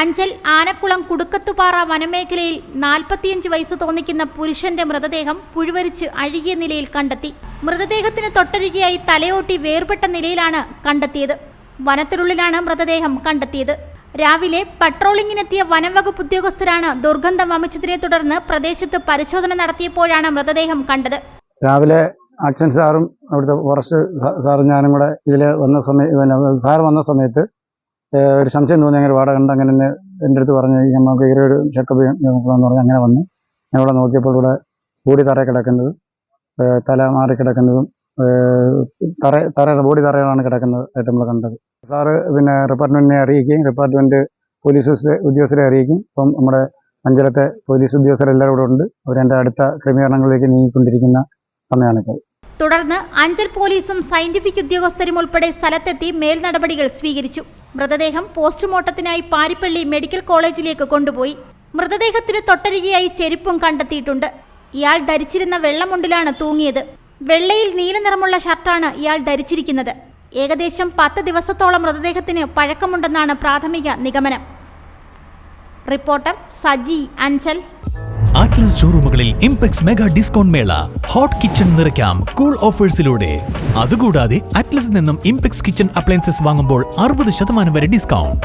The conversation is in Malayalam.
അഞ്ചൽ ആനക്കുളം കുടുക്കത്തുപാറ വനമേഖലയിൽ നാൽപ്പത്തിയഞ്ച് വയസ്സ് തോന്നിക്കുന്ന പുരുഷന്റെ മൃതദേഹം പുഴുവരിച്ച് അഴുകിയ നിലയിൽ കണ്ടെത്തി. മൃതദേഹത്തിന് തൊട്ടരികയായി തലയോട്ടി വേർപെട്ട നിലയിലാണ് കണ്ടെത്തിയത്. വനത്തിനുള്ളിലാണ് മൃതദേഹം കണ്ടെത്തിയത്. രാവിലെ പട്രോളിംഗിനെത്തിയ വനംവകുപ്പ് ഉദ്യോഗസ്ഥരാണ് ദുർഗന്ധം വമിച്ചതിനെ തുടർന്ന് പ്രദേശത്ത് പരിശോധന നടത്തിയപ്പോഴാണ് മൃതദേഹം കണ്ടത്. രാവിലെ അച്ഛൻ സാറും അവിടുത്തെ ഫോറസ്റ്റ് സാറും ഞാനും കൂടെ ഇതിൽ വന്ന സമയം സാർ വന്ന സമയത്ത് ഒരു സംശയം തോന്നി അങ്ങനെ വാടക കണ്ട് അങ്ങനെ എന്റെ അടുത്ത് പറഞ്ഞു "ഈ നമുക്ക് ഈ ഒരു ചെക്കപ്പ് നോക്കണമെന്ന് പറഞ്ഞ് അങ്ങനെ വന്ന് ഞാൻ ഇവിടെ നോക്കിയപ്പോൾ ഇവിടെ ബോഡി തറ കിടക്കുന്നത് തല മാറി കിടക്കുന്നതും തറ തറ ബോഡി തറയാണ് കിടക്കുന്നത് ആയിട്ട് നമ്മൾ കണ്ടത്. സാറ് പിന്നെ ഡിപ്പാർട്ട്മെന്റിനെ അറിയിക്കുകയും ഡിപ്പാർട്ട്മെന്റ് പോലീസ് ഉദ്യോഗസ്ഥരെ അറിയിക്കും ഇപ്പം നമ്മുടെ അഞ്ചലത്തെ പോലീസ് ഉദ്യോഗസ്ഥരെല്ലാവരും ഇവിടെ ഉണ്ട്. അവരെന്റെ അടുത്ത ക്രമീകരണങ്ങളിലേക്ക് നീങ്ങിക്കൊണ്ടിരിക്കുന്ന സമയമാണിപ്പോൾ തുടർന്ന് അഞ്ചൽ പോലീസും സയന്റിഫിക് ഉദ്യോഗസ്ഥരും ഉൾപ്പെടെ സ്ഥലത്തെത്തി മേൽനടപടികൾ സ്വീകരിച്ചു. മൃതദേഹം പോസ്റ്റ്മോർട്ടത്തിനായി പാരിപ്പള്ളി മെഡിക്കൽ കോളേജിലേക്ക് കൊണ്ടുപോയി. മൃതദേഹത്തിന് തൊട്ടരികെയായി ചെരുപ്പും കണ്ടെത്തിയിട്ടുണ്ട്. ഇയാൾ ധരിച്ചിരുന്ന വെള്ളമുണ്ടിലാണ് തൂങ്ങിയത്. വെള്ളയിൽ നീല നിറമുള്ള ഷർട്ടാണ് ഇയാൾ ധരിച്ചിരിക്കുന്നത്. ഏകദേശം പത്ത് ദിവസത്തോളം മൃതദേഹത്തിന് പഴക്കമുണ്ടെന്നാണ് പ്രാഥമിക നിഗമനം. റിപ്പോർട്ടർ സജി അഞ്ചൽ. ആറ്റ്ലസ് ഷോറൂമുകളിൽ ഇംപെക്സ് മെഗാ ഡിസ്കൗണ്ട് മേള ഹോട്ട് കിച്ചൺ നിറയ്ക്കാം കൂൾ ഓഫേഴ്സിലൂടെ അതുകൂടാതെ അറ്റ്ലസിൽ നിന്നും ഇംപെക്സ് കിച്ചൺ അപ്ലയൻസസ് വാങ്ങുമ്പോൾ അറുപത് ശതമാനം വരെ ഡിസ്കൗണ്ട്